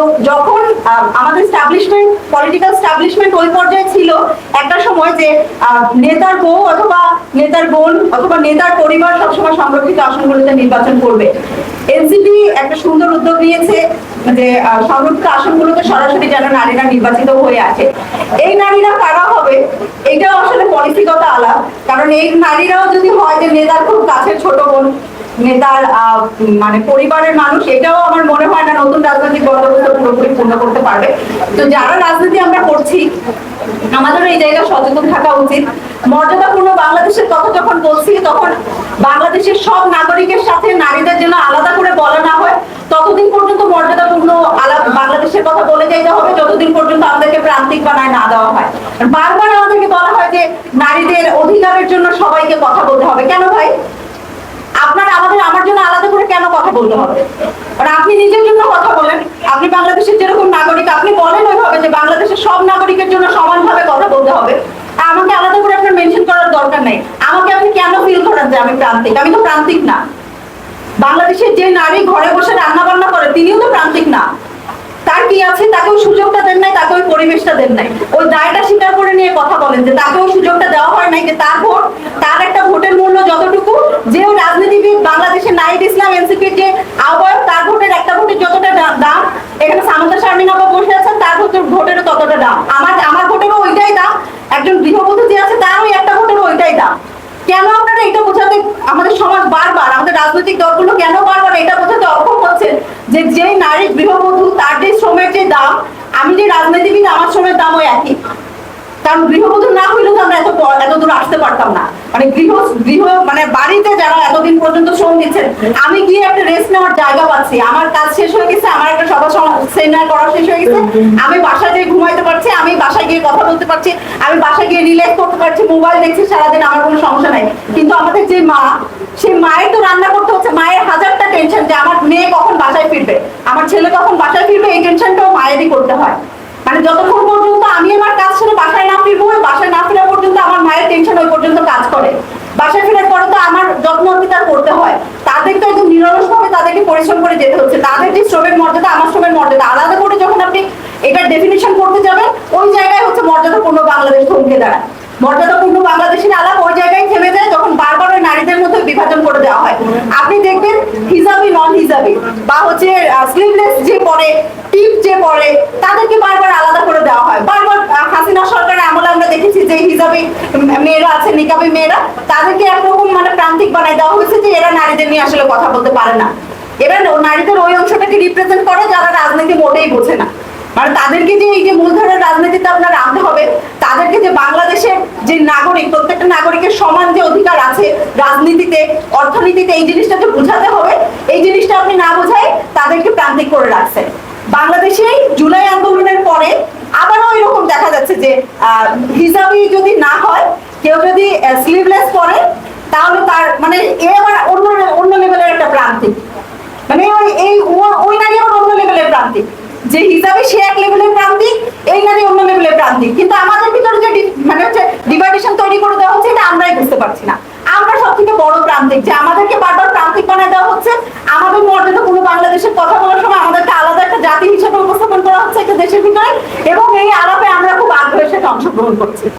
তো যখন আমাদের স্টাবলিশমেন্ট পলিটিক্যাল স্টাবলিশমেন্ট ওই পর্যায়ে ছিল, একটা সময় যে নেতার বউ অথবা নেতার বোন অথবা নেতার পরিবার সবসময় সংরক্ষিত আসনগুলোতে নির্বাচন করবে। এনসিপি একটা সুন্দর উদ্যোগ নিয়েছে যে সংরক্ষিত আসনগুলোতে সরাসরি যেন নারীরা নির্বাচিত হয়ে আসে। এই নারীরা কারা হবে? এটাও আসলে পলিসিগত আলাপ। কারণ এই নারীরাও যদি হয় যে, নেতার খুব কাছের ছোট বোন, নেতার মানে পরিবারের মানুষ, এটাও আমার মনে নতুন রাজনৈতিক বন্দোবস্ত পুরোপুরি পূর্ণ করতে পারবে। তো যারা রাজনীতি আমরা করছি আমাদের এই জায়গায় সচেতন থাকা উচিত। মর্যাদাপূর্ণ বাংলাদেশের কথা যখন বলছি, তখন বাংলাদেশের সব নাগরিকের সাথে নারীদের জন্য আলাদা করে বলা না হয়, ততদিন পর্যন্ত মর্যাদাপূর্ণ বাংলাদেশের কথা বলে যাইতে হবে, যতদিন পর্যন্ত আমাদেরকে প্রান্তিক বানায় না দেওয়া হয়। বারবার আমাদেরকে বলা হয় যে নারীদের অধিকারের জন্য সবাইকে কথা বলতে হবে। কেন ভাই? আপনার আমাদের, আমার জন্য আলাদা করে কেন কথা বলতে হবে কারণ আপনি নিজের জন্য কথা বলেন আপনি বাংলাদেশের যেরকম নাগরিক, আপনি বলেন ওইভাবে যে বাংলাদেশের সব নাগরিকের জন্য সমানভাবে কথা বলতে হবে। আমাকে আলাদা করে আপনার মেনশন করার দরকার নেই। আমাকে আপনি কেন ফিল করেন যে আমি প্রান্তিক? আমি তো প্রান্তিক না। বাংলাদেশের যে নারী ঘরে বসে রান্না বান্না করে, তিনিও তো প্রান্তিক না। তার কি আছে? তাকে ওই সুযোগটা দেন নাই তাকে ওই পরিবেশটা দেন নাই। ওই দায়টা স্বীকার করে নিয়ে কথা বলেন যে তাকে ওই সুযোগটা দেওয়া হয় নাই যে তার ভোট, তার একটা ভোটের মূল্য যতটুকু, যে রাজনীতিবিদ, বাংলাদেশের নাইদ ইসলাম এনসিপির যে আহ্বায়ক তার ভোটের একটা ভোটের যতটা দা- দাম এখানে সামন্তা শারমিন আপা বসে আছেন, তার ভোটের ভোটেরও ততটা দাম। আমার আমার ভোটেরও ওইটাই দাম। একজন গৃহবধূ যে আছে তার ওই একটা ভোটেরও ওইটাই দাম। কেন আপনারা এটা বোঝাতে আমাদের সমাজ বারবার আমাদের রাজনৈতিক দলগুলো কেন বারবার এটা বোঝাতে অক্ষম হচ্ছেন যে যে নারী গৃহবধূ, তার যে শ্রমের যে দাম, আমি যে রাজনীতিবিদ, আমার শ্রমের দামও একই। কারণ গৃহবধূ না এত দূর আসতে পারতাম না। মানে গৃহ গৃহ মানে বাড়িতে যারা এতদিন পর্যন্ত শ্রম দিচ্ছেন আমি গিয়ে একটা রেস্ট নেওয়ার জায়গা পাচ্ছি। আমার কাজ শেষ হয়ে গেছে, আমার একটা সভা সেমিনার করা শেষ হয়ে গেছে। আমি বাসায় গিয়ে ঘুমাইতে পারছি, আমি বাসায় গিয়ে কথা বলতে পারছি, আমি বাসায় গিয়ে রিল্যাক্স করতে পারছি মোবাইল দেখছি, সারাদিন আমার কোনো সমস্যা নাই। কিন্তু আমাদের যে মা, সেই মায়ের তো রান্না করতে হচ্ছে, মায়ের হাজারটা টেনশন যে আমার মেয়ে কখন বাসায় ফিরবে। আমার ছেলে কখন বাসায় ফিরবে, এই টেনশনটাও মায়েরই করতে হয়। মানে যতক্ষণ আমি আমার কাজ ছেড়ে বাসায় না ফিরবো, বাসায় না ফেরা পর্যন্ত আমার মায়ের টেনশন ওই পর্যন্ত কাজ করে। বাসায় ফেরার পরে তো আমার যত্ন তার করতে হয়। তাদের তো একদম নিরলস ভাবে তাদেরকে পরিশ্রম করে যেতে হচ্ছে। তাদের যে শ্রমের মর্যাদা, আমার শ্রমের মর্যাদা। আলাদা করে যখন আপনি এটার ডেফিনেশন করতে যাবেন, ওই জায়গায় হচ্ছে মর্যাদাপূর্ণ বাংলাদেশ থমকে দাঁড়ায়। মর্যাদাপূর্ণ বাংলাদেশের আলাপ ওই জায়গায় থেমে যায় যখন বারবার ওই নারীদের মধ্যে বিভাজন করে দেওয়া হয়। আপনি দেখবেন হিজাবি নন হিজাবি বা হচ্ছে স্লিভলেস যে পরে টিপ যে পরে, তাদেরকে বারবার আলাদা করে দেওয়া হয় বারবার আহ, হাসিনা সরকারের আমলে আমরা দেখেছি যে হিজাবি মেয়েরা আছে নিকাবি মেয়েরা, তাদেরকে একরকম মানে প্রান্তিক বানাই দেওয়া হয়েছে যে এরা নারীদের নিয়ে আসলে কথা বলতে পারে না। এবার নারীদের ওই অংশটাকে রিপ্রেজেন্ট করে যারা রাজনীতি মোটেই বোঝে না। মানে তাদেরকে যে এই যে মূলধারার রাজনীতিতে আপনার আনতে হবে, তাদেরকে যে বাংলাদেশের যে নাগরিক, প্রত্যেকটা নাগরিকের সমান যে অধিকার আছে রাজনীতিতে, অর্থনীতিতে, এই জিনিসটা যে বোঝাতে হবে। এই জিনিসটা আপনি না বোঝাই তাদেরকে প্রান্তিক করে রাখছেন। বাংলাদেশে জুলাই আন্দোলনের পরে আবারও এরকম দেখা যাচ্ছে যে হিসাবই হিসাবি যদি না হয়, কেউ যদি স্লিভলেস পরে, তাহলে তার মানে এ আবার অন্য অন্য লেভেলের একটা প্রান্তিক মানে ওই, এই ওই নারী আবার অন্য লেভেলের প্রান্তিক যে হিসাবে সে এক লেভেলের প্রান্তিক এই নারী অন্য লেভেলের প্রান্তিক কিন্তু আমাদের ভিতরে যে মানে হচ্ছে ডিভাইডেশন তৈরি করে দেওয়া হচ্ছে এটা আমরাই বুঝতে পারছি না আমরা সব থেকে বড় প্রান্তিক যে আমাদেরকে বারবার প্রান্তিক বানায় দেওয়া হচ্ছে আমাদের মর্যাদা কোনো বাংলাদেশের কথা বলার সময় আমাদেরকে আলাদা একটা জাতি হিসেবে উপস্থাপন করা হচ্ছে একটা দেশের ভিতরে এবং এই আলাপে আমরা খুব আগ্রহের সাথে অংশগ্রহণ করছি